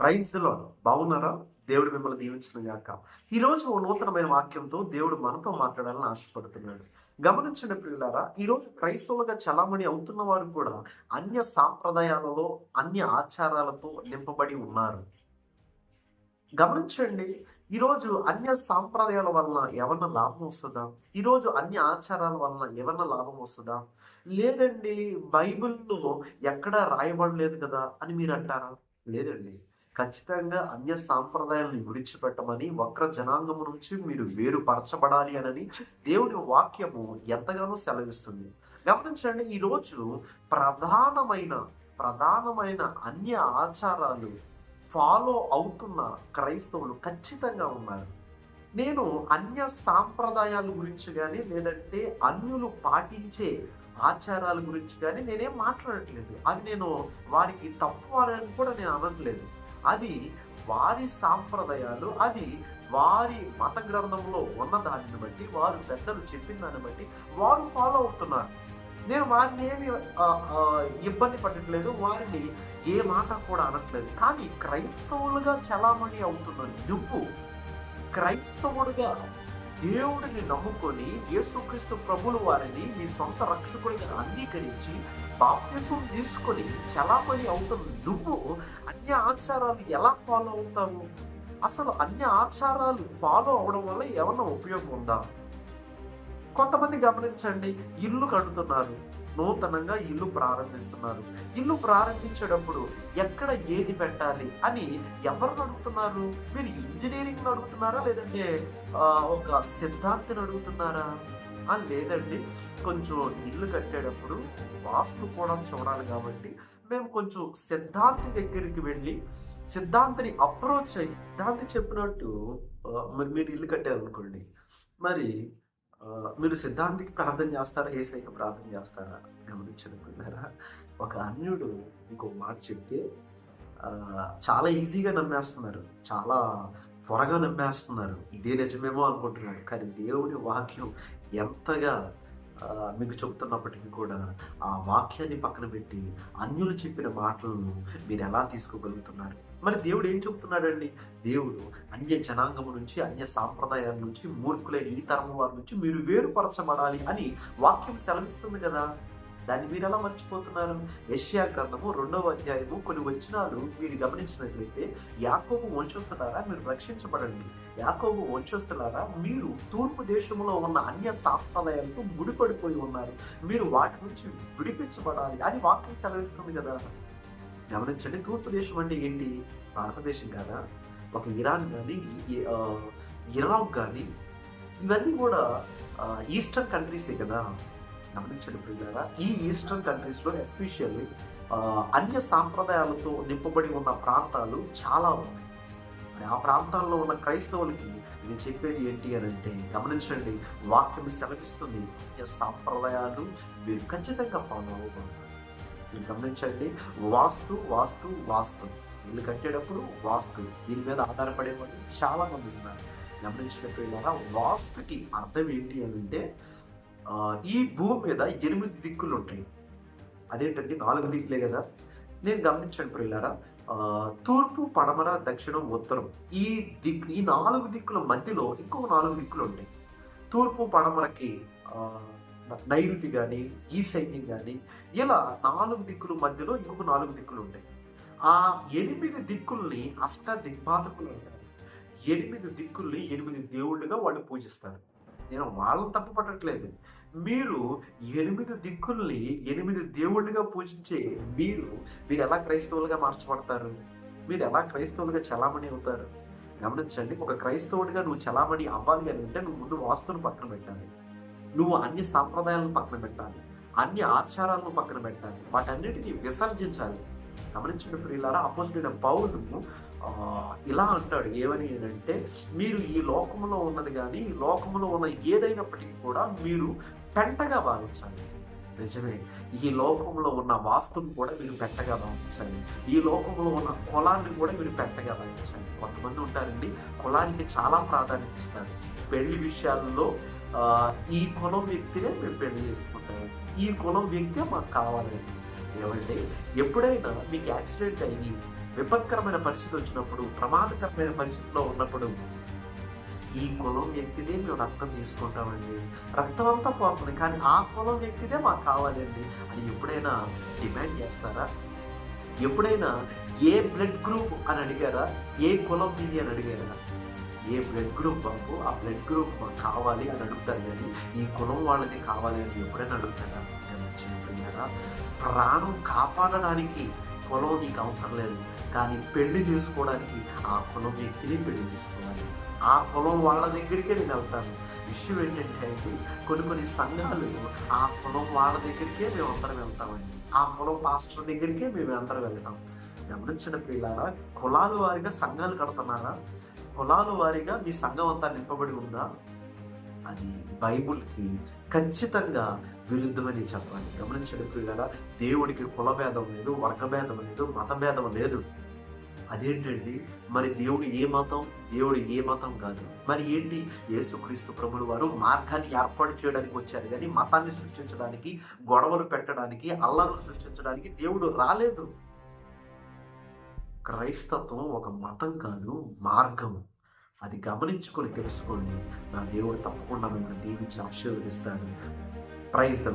ప్రైజ్లో బాగున్నారా? దేవుడు మిమ్మల్ని దీవించిన గాక. ఈరోజు ఓ నూతనమైన వాక్యంతో దేవుడు మనతో మాట్లాడాలని ఆశపడుతున్నాడు. గమనించండి ప్రియులారా ఈరోజు క్రైస్తవులుగా చలామణి అవుతున్న వారు కూడా అన్య సాంప్రదాయాలలో అన్య ఆచారాలతో నింపబడి ఉన్నారు. గమనించండి ఈరోజు అన్య సాంప్రదాయాల వలన ఏమన్నా లాభం వస్తుందా? ఈరోజు అన్య ఆచారాల వలన ఏమన్నా లాభం వస్తుందా? లేదండి బైబిల్లో ఎక్కడా రాయబడలేదు కదా అని మీరు అంటారా? లేదండి. ఖచ్చితంగా అన్య సాంప్రదాయాలను విడిచిపెట్టమని వక్ర జనాంగము నుంచి మీరు వేరుపరచబడాలి అనని దేవుని వాక్యము ఎంతగానో సెలవిస్తుంది. గమనించండి ఈరోజు ప్రధానమైన ప్రధానమైన అన్య ఆచారాలు ఫాలో అవుతున్న క్రైస్తవులు ఖచ్చితంగా ఉన్నారు. నేను అన్య సాంప్రదాయాల గురించి కానీ లేదంటే అన్యులు పాటించే ఆచారాల గురించి కానీ నేనేం మాట్లాడట్లేదు. అది నేను వారికి తప్పు అని కూడా నేను అనట్లేదు. అది వారి సాంప్రదాయాలు అది వారి మత గ్రంథంలో ఉన్న దానిని బట్టి వారు పెద్దలు చెప్పిన దాన్ని బట్టి వారు ఫాలో అవుతున్నారు. నేను వారిని ఏమి ఇబ్బంది పడట్లేదు వారిని ఏ మాట కూడా అనట్లేదు. కానీ క్రైస్తవులుగా చలామణి అవుతున్న నువ్వు క్రైస్తవుడుగా దేవుడిని నమ్ముకొని యేసుక్రీస్తు ప్రభులు వారిని నీ సొంత రక్షకుడిగా అంగీకరించి బాప్తిసం తీసుకొని చలామణి అవుతున్న నువ్వు అన్య ఆచారాలు ఎలా ఫాలో అవుతావు? అసలు అన్య ఆచారాలు ఫాలో అవడం వల్ల ఏమన్నా ఉపయోగం ఉందా? కొంతమంది గమనించండి ఇల్లు కడుతున్నారు. నూతనంగా ఇల్లు ప్రారంభిస్తున్నారు. ఇల్లు ప్రారంభించేటప్పుడు ఎక్కడ ఏది పెట్టాలి అని ఎవరిని అడుగుతున్నారు? మీరు ఇంజనీరింగ్ అడుగుతున్నారా? లేదంటే ఒక సిద్ధాంతిని అడుగుతున్నారా? లేదండి. కొంచెం ఇల్లు కట్టేటప్పుడు వాస్తు కూడా చూడాలి కాబట్టి మేము కొంచెం సిద్ధాంతి దగ్గరికి వెళ్ళి సిద్ధాంతిని అప్రోచ్ అయ్యి సిద్ధాంతి చెప్పినట్టు మరి మీరు ఇల్లు కట్టారనుకోండి. మరి మీరు సిద్ధాంతికి ప్రార్థన చేస్తారా ఏసైకి ప్రార్థన చేస్తారా గమనించనుకున్నారా ఒక అన్యుడు మీకు మాట చెప్తే చాలా ఈజీగా నమ్మేస్తున్నారు. చాలా త్వరగా నమ్మేస్తున్నారు. ఇదే నిజమేమో అనుకుంటున్నారు కానీ దేవుని వాక్యం ఎంతగా మీకు చెప్తున్నప్పటికీ కూడా ఆ వాక్యాన్ని పక్కన పెట్టి అన్యులు చెప్పిన మాటలను మీరు ఎలా తీసుకోగలుగుతున్నారు? మరి దేవుడు ఏం చెప్తున్నాడండి దేవుడు అన్య జనాంగము నుంచి అన్య సాంప్రదాయాల నుంచి మూర్ఖులైన ఈ తరం వారి నుంచి మీరు వేరుపరచబడాలి అని వాక్యం సెలవిస్తుంది కదా. దాన్ని మీరు ఎలా మర్చిపోతున్నారు? యష్యా గ్రంథము రెండవ అధ్యాయము కొన్ని వచనాలు మీరు గమనించినట్లయితే యాకోబు వంశస్థులారా మీరు రక్షించబడండి. యాకోబు వంశస్థులారా మీరు తూర్పు దేశంలో ఉన్న అన్య సాంప్రదాయాలతో ముడిపడిపోయి ఉన్నారు. మీరు వాటి నుంచి విడిపించబడాలి అని వాక్యం సెలవిస్తుంది కదా. గమనించండి తూర్పు దేశం అంటే ఏంటి? భారతదేశం కాదా? ఒక ఇరాన్ కానీ ఇరాక్ కానీ ఇవన్నీ కూడా ఈస్టర్న్ కంట్రీసే కదా. గమనించండి ప్రియులారా ఈ ఈస్టర్న్ కంట్రీస్లో ఎస్పెషల్లీ అన్య సాంప్రదాయాలతో నింపబడి ఉన్న ప్రాంతాలు చాలా ఉన్నాయి. మరి ఆ ప్రాంతాల్లో ఉన్న క్రైస్తవులకి నేను చెప్పేది ఏంటి అని అంటే గమనించండి వాక్యం సెలవిస్తుంది అన్య సాంప్రదాయాలు మీరు ఖచ్చితంగా ఫాలో అవ్వకూడదు మీరు గమనించండి వాస్తు వాస్తు వాస్తు. ఇల్లు కట్టేటప్పుడు వాస్తు. దీని మీద ఆధారపడే వాళ్ళు చాలా మంది ఉన్నారు. గమనించినప్పుడు వాస్తుకి అర్థం ఏంటి అని అంటే ఈ భూమి మీద ఎనిమిది దిక్కులు ఉంటాయి. అదేంటంటే నాలుగు దిక్కులే కదా. నేను గమనించాను ప్రియులారా తూర్పు పడమర దక్షిణం ఉత్తరం ఈ దిక్ ఈ నాలుగు దిక్కుల మధ్యలో ఇంకొక నాలుగు దిక్కులు ఉంటాయి. తూర్పు పడమరకి నైరుతి కానీ ఈ సైన్యం కానీ ఇలా నాలుగు దిక్కుల మధ్యలో ఇంకొక నాలుగు దిక్కులు ఉంటాయి. ఆ ఎనిమిది దిక్కుల్ని అష్ట దిగ్బాధకులు అంటారు. ఎనిమిది దిక్కుల్ని ఎనిమిది దేవుళ్ళుగా వాళ్ళు పూజిస్తారు. నేను వాళ్ళని తప్పు పట్టట్లేదు. మీరు ఎనిమిది దిక్కుల్ని ఎనిమిది దేవుడిగా పూజించే మీరు మీరు ఎలా క్రైస్తవులుగా మార్చబడతారు? మీరు ఎలా క్రైస్తవులుగా చలామణి అవుతారు? గమనించండి ఒక క్రైస్తవుడిగా నువ్వు చలామణి అవ్వాలి అని అంటే నువ్వు ముందు వాస్తును పక్కన పెట్టాలి. నువ్వు అన్ని సాంప్రదాయాలను పక్కన పెట్టాలి. అన్ని ఆచారాలను పక్కన పెట్టాలి. వాటన్నిటిని విసర్జించాలి. గమనించిన ప్రియులారా అపోజిట్ పౌరులు ఆ, ఇలా అంటాడు. ఏమని అంటే మీరు ఈ లోకంలో ఉన్నది కానీ ఈ లోకంలో ఉన్న ఏదైనప్పటికీ కూడా మీరు పెంటగా భావించాలి. నిజమే. ఈ లోకంలో ఉన్న వాస్తుని కూడా మీరు పెట్టగా భావించాలి. ఈ లోకంలో ఉన్న కులాన్ని కూడా మీరు పెట్టగా భావించాలి. కొంతమంది ఉంటారండి కులానికి చాలా ప్రాధాన్యత ఇస్తారు. పెళ్ళి విషయాల్లో ఈ కులం వ్యక్తినే మేము పెళ్ళి చేసుకుంటాము ఈ కులం వ్యక్తే మాకు కావాలండి. ఏమంటే ఎప్పుడైనా మీకు యాక్సిడెంట్ అయ్యి విపత్కరమైన పరిస్థితి వచ్చినప్పుడు ప్రమాదకరమైన పరిస్థితిలో ఉన్నప్పుడు ఈ కులం వ్యక్తిదే మేము రక్తం తీసుకుంటామండి. రక్తం అంతా పోతుంది కానీ ఆ కులం వ్యక్తిదే మాకు కావాలండి అని ఎప్పుడైనా డిమాండ్ చేస్తారా? ఎప్పుడైనా ఏ బ్లడ్ గ్రూప్ అని అడిగారా? ఏ కులం మీది అని అడిగారా? ఏ బ్లడ్ గ్రూప్ బాబు ఆ బ్లడ్ గ్రూప్ మాకు కావాలి అని అడుగుతారు కానీ ఈ కులం వాళ్ళకి కావాలి అని ఎప్పుడైనా అడుగుతారా? చెప్పారా ప్రాణం కాపాడడానికి కులం నీకు అవసరం లేదు. కానీ పెళ్ళి చేసుకోవడానికి ఆ కులం వ్యక్తిని పెళ్ళి చేసుకోవాలి. ఆ కులం వాళ్ళ దగ్గరికే నేను వెళ్తాను. విషయం ఏంటంటే అండి కొన్ని కొన్ని సంఘాలు ఆ కులం వాళ్ళ దగ్గరికే మేము అందరం వెళ్తామండి. ఆ కులం పాస్టర్ దగ్గరికే మేము అందరం వెళ్తాం. గమనించిన పిల్లారా కులాల వారిగా సంఘాలు కడుతున్నారా? కులాల వారిగా మీ సంఘం అంతా నింపబడి ఉందా? అది బైబుల్కి ఖచ్చితంగా విరుద్ధమని చెప్పాలి. గమనించండి పిల్లరా దేవుడికి కులభేదం లేదు వర్గభేదం లేదు మతభేదం లేదు. అదేంటండి? మరి దేవుడు ఏ మతం? దేవుడు ఏ మతం కాదు. మరి ఏంటి? యేసుక్రీస్తు ప్రభులు వారు మార్గాన్ని ఏర్పాటు చేయడానికి వచ్చారు కానీ మతాన్ని సృష్టించడానికి గొడవలు పెట్టడానికి అల్లర్లు సృష్టించడానికి దేవుడు రాలేదు. క్రైస్తత్వం ఒక మతం కాదు మార్గము. అది గమనించుకొని తెలుసుకోండి నా దేవుడు తప్పకుండా మిమ్మల్ని దీవించి ఆశీర్వదిస్తాడు. Praise the